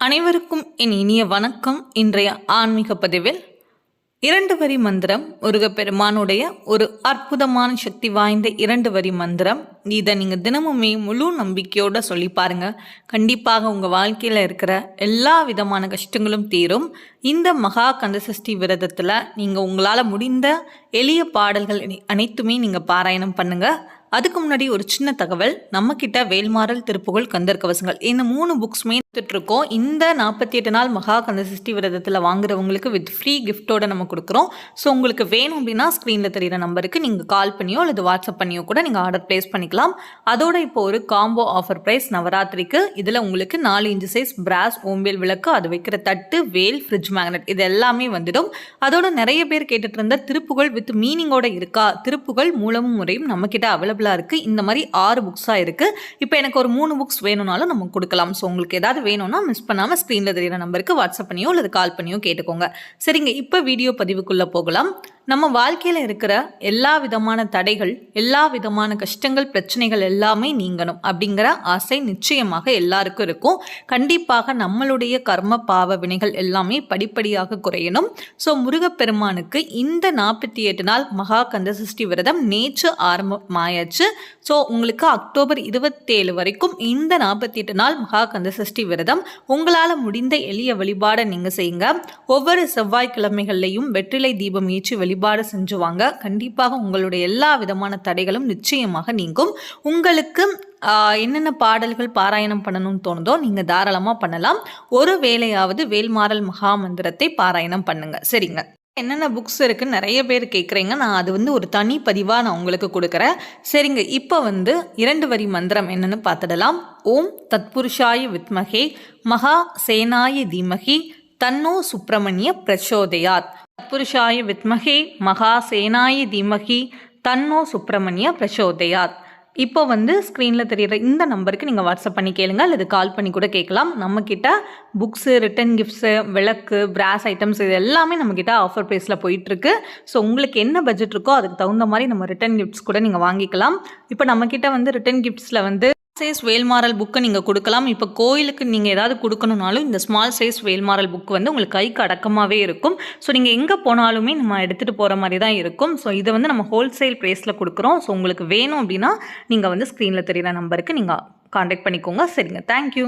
அனைவருக்கும் என் இனிய வணக்கம். இன்றைய ஆன்மீக பதிவில் இரண்டு வரி மந்திரம் முருகப்பெருமானுடைய ஒரு அற்புதமான சக்தி வாய்ந்த இரண்டு வரி மந்திரம். இதை நீங்கள் தினமுமே முழு நம்பிக்கையோடு சொல்லி பாருங்க. கண்டிப்பாக உங்கள் வாழ்க்கையில் இருக்கிற எல்லா விதமான கஷ்டங்களும் தீரும். இந்த மகா கந்தசஷ்டி விரதத்தில் நீங்கள் உங்களால் முடிந்த எளிய பாடல்கள் அனைத்துமே நீங்கள் பாராயணம் பண்ணுங்கள் அதுக்கு முன்னாடி ஒரு சின்ன தகவல் நம்மக்கிட்ட வேல்மாறல் திருப்புகழ் கந்தர் கவசங்கள். இந்த மூணு புக்ஸுமே இருக்கோம் இந்த நாற்பத்தி எட்டு நாள் மகா கந்த விரதத்தில் வாங்குறவங்களுக்கு வித் ஃப்ரீ கிஃப்ட்டோட நம்ம கொடுக்குறோம். ஸோ உங்களுக்கு வேணும் அப்படின்னா ஸ்க்ரீனில் தெரிகிற நம்பருக்கு நீங்கள் கால் பண்ணியோ அல்லது வாட்ஸ்அப் பண்ணியோ கூட நீங்கள் ஆர்டர் ப்ளேஸ் பண்ணிக்கலாம். அதோட இப்போ ஒரு காம்போ ஆஃபர் ப்ரைஸ் நவராத்திரிக்கு இதில் உங்களுக்கு நாலு இன்ச்சு சைஸ் பிராஸ் ஓம்பியல் விளக்கு அது வைக்கிற தட்டு வேல் ஃப்ரிட்ஜ் மேக்னெட் இது எல்லாமே வந்துடும். அதோட நிறைய பேர் கேட்டுட்டு இருந்த திருப்புகள் வித் மீனிங்கோட இருக்கா? திருப்புகள் மூலமும் முறையும் நம்மக்கிட்ட அவைலபிளாக இருக்குது இந்த மாதிரி ஆறு புக்ஸாக இருக்குது இப்போ எனக்கு ஒரு மூணு புக்ஸ் வேணும்னாலும் நம்ம கொடுக்கலாம். ஸோ உங்களுக்கு ஏதாவது வேணும்னா மிஸ் பண்ணாமல் ஸ்க்ரீனில் தெரியிற நம்பருக்கு வாட்ஸ்அப் பண்ணியோ அல்லது கால் பண்ணியோ கேட்டுக்கோங்க. சரிங்க இப்போ வீடியோ பதிவுக்குள்ளே போகலாம். நம்ம வாழ்க்கையில் இருக்கிற எல்லா விதமான தடைகள் எல்லா விதமான கஷ்டங்கள் பிரச்சனைகள் எல்லாமே நீங்கணும் அப்படிங்கிற ஆசை நிச்சயமாக எல்லாருக்கும் இருக்கும். கண்டிப்பாக நம்மளுடைய கர்ம பாவ வினைகள் எல்லாமே படிப்படியாக குறையணும். ஸோ முருகப்பெருமானுக்கு இந்த நாற்பத்தி எட்டு நாள் மகா கந்தசஷ்டி விரதம் நேற்று ஆரம்பமாயாச்சு. ஸோ உங்களுக்கு அக்டோபர் இருபத்தேழு வரைக்கும் இந்த நாற்பத்தி எட்டு நாள் மகா கந்தசஷ்டி விரதம். உங்களால் முடிந்த எளிய வழிபாடை நீங்கள் செய்யுங்க. ஒவ்வொரு செவ்வாய்க்கிழமைகள்லையும் வெற்றிலை தீபம் ஏற்றி வழி வழிபாடு செஞ்சுவாங்க. கண்டிப்பாக உங்களுடைய எல்லா விதமான தடைகளும் நிச்சயமாக நீங்கும். உங்களுக்கு என்னென்ன பாடல்கள் பாராயணம் பண்ணணும்னு தோணுதோ நீங்கள் தாராளமாக பண்ணலாம். ஒரு வேளையாவது வேல்மாறல் மகா மந்திரத்தை பாராயணம் பண்ணுங்க. சரிங்க. என்னென்ன புக்ஸ் இருக்குன்னு நிறைய பேர் கேட்குறீங்க நான் அது வந்து ஒரு தனி பதிவாக நான் உங்களுக்கு கொடுக்குறேன். சரிங்க. இப்போ வந்து இரண்டு வரி மந்திரம் என்னென்னு பார்த்துடலாம். ஓம் தத்புருஷாய வித்மகே மகா சேனாய தீமகி தன்னோ சுப்பிரமணிய பிரச்சோதயாத். தத்புருஷாய வித்மகே மகா சேனாய தீமகி தன்னோ சுப்பிரமணிய பிரச்சோதயாத் இப்போ வந்து ஸ்க்ரீனில் தெரிகிற இந்த நம்பருக்கு நீங்கள் வாட்ஸ்அப் பண்ணி கேளுங்க அல்லது கால் பண்ணி கூட கேட்கலாம். நம்மக்கிட்ட புக்ஸு ரிட்டன் கிஃப்ட்ஸு விளக்கு பிராஸ் ஐட்டம்ஸ் இது எல்லாமே நம்மக்கிட்ட ஆஃபர் ப்ரைஸில் போயிட்டுருக்கு. ஸோ உங்களுக்கு என்ன பட்ஜெட் இருக்கோ அதுக்கு தகுந்த மாதிரி நம்ம ரிட்டன் கிஃப்ட்ஸ் கூட நீங்கள் வாங்கிக்கலாம். இப்போ நம்மக்கிட்ட வந்து ரிட்டன் கிஃப்ட்ஸில் வந்து சைஸ் வேல்மாரல் புக்கை நீங்கள் கொடுக்கலாம். இப்போ கோயிலுக்கு நீங்கள் ஏதாவது கொடுக்கணுனாலும் இந்த ஸ்மால் சைஸ் வேல்மாரல் புக் வந்து உங்களுக்கு கைக்கு அடக்கமாகவே இருக்கும். ஸோ நீங்கள் எங்கே போனாலுமே நம்ம எடுத்துகிட்டு போகிற மாதிரி தான் இருக்கும். ஸோ இதை வந்து நம்ம ஹோல்சேல் ப்ரைஸில் கொடுக்குறோம். ஸோ உங்களுக்கு வேணும் அப்படின்னா நீங்கள் வந்து ஸ்க்ரீனில் தெரிகிற நம்பருக்கு நீங்கள் காண்டாக்ட் பண்ணிக்கோங்க. சரிங்க. தேங்க்யூ